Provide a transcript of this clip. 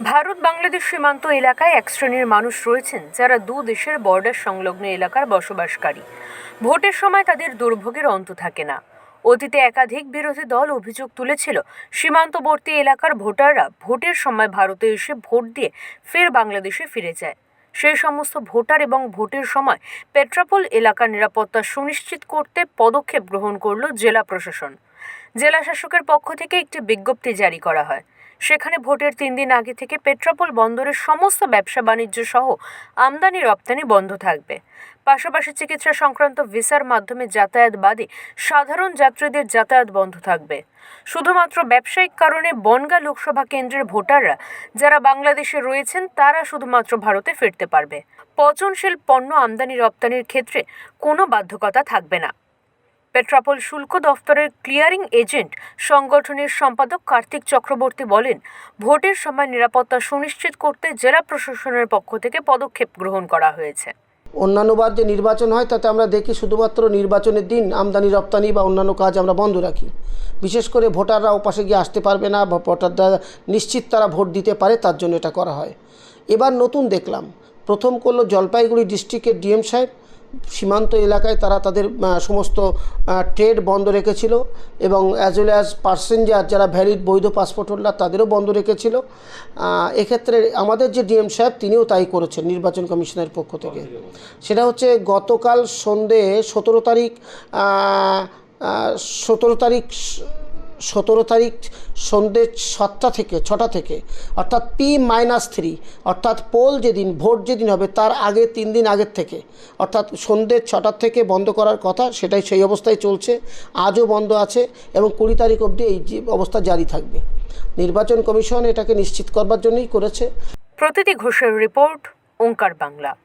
ভারত বাংলাদেশ সীমান্ত এলাকায় এক শ্রেণির মানুষ রয়েছেন যারা দু দেশের বর্ডার সংলগ্ন এলাকার বসবাসকারী। ভোটের সময় তাদের দুর্ভোগের অন্ত থাকে না। অতীতে একাধিক বিরোধী দল অভিযোগ তুলেছিল, সীমান্তবর্তী এলাকার ভোটাররা ভোটের সময় ভারতে এসে ভোট দিয়ে ফের বাংলাদেশে ফিরে যায়। সেই সমস্ত ভোটার এবং ভোটের সময় পেট্রাপোল এলাকার নিরাপত্তা সুনিশ্চিত করতে পদক্ষেপ গ্রহণ করল জেলা প্রশাসন। জেলা শাসকের পক্ষ থেকে একটি বিজ্ঞপ্তি জারি করা হয়। সেখানে ভোটের তিন দিন আগে থেকে পেট্রাপোল বন্দরের সমস্ত ব্যবসা বাণিজ্য সহ আমদানি রপ্তানি বন্ধ থাকবে। পাশাপাশি চিকিৎসা সংক্রান্ত ভিসার মাধ্যমে যাতায়াত বাদে সাধারণ যাত্রীদের যাতায়াত বন্ধ থাকবে। শুধুমাত্র ব্যবসায়িক কারণে বনগা লোকসভা কেন্দ্রের ভোটাররা যারা বাংলাদেশে রয়েছেন, তারা শুধুমাত্র ভারতে ফিরতে পারবে। পচনশীল পণ্য আমদানি রপ্তানির ক্ষেত্রে কোনো বাধ্যকতা থাকবে না। পেট্রাপোল শুল্ক দফতরের ক্লিয়ারিং এজেন্ট সংগঠনের সম্পাদক কার্তিক চক্রবর্তী বলেন, ভোটের সময় নিরাপত্তা সুনিশ্চিত করতে জেলা প্রশাসনের পক্ষ থেকে পদক্ষেপ গ্রহণ করা হয়েছে। অন্যান্যবার যে নির্বাচন হয়, তাতে আমরা দেখি শুধুমাত্র নির্বাচনের দিন আমদানি, রপ্তানি বা অন্যান্য কাজ আমরা বন্ধ রাখি। বিশেষ করে ভোটাররা ওপাশে গিয়ে আসতে পারবে না বা ভোটাররা নিশ্চিত তারা ভোট দিতে পারে, তার জন্য এটা করা হয়। এবার নতুন দেখলাম, প্রথম করল জলপাইগুড়ি ডিস্ট্রিক্টের ডিএম সাহেব সীমান্ত এলাকায় তারা তাদের সমস্ত ট্রেড বন্ধ রেখেছিল এবং অ্যাজ ওয়েল অ্যাজ প্যাসেঞ্জার যারা ভ্যালিড বৈধ পাসপোর্ট হোল্ডার তাদেরও বন্ধ রেখেছিল। এক্ষেত্রে আমাদের যে ডিএম সাহেব তিনিও তাই করেছেন নির্বাচন কমিশনের পক্ষ থেকে। সেটা হচ্ছে গতকাল সন্ধে সতেরো তারিখ সতেরো তারিখ সতেরো তারিখ সন্ধে সাতটা থেকে, ছটা থেকে, অর্থাৎ পি মাইনাস থ্রি অর্থাৎ পোল যেদিন, ভোট যেদিন হবে তার আগে, তিন দিন আগের থেকে, অর্থাৎ সন্ধ্যে ছটার থেকে বন্ধ করার কথা, সেটাই সেই অবস্থায় চলছে, আজও বন্ধ আছে এবং কুড়ি তারিখ অবধি এই অবস্থা জারি থাকবে। নির্বাচন কমিশন এটাকে নিশ্চিত করবার জন্যই করেছে। প্রতিটি ঘোষের রিপোর্ট, ওঙ্কার বাংলা।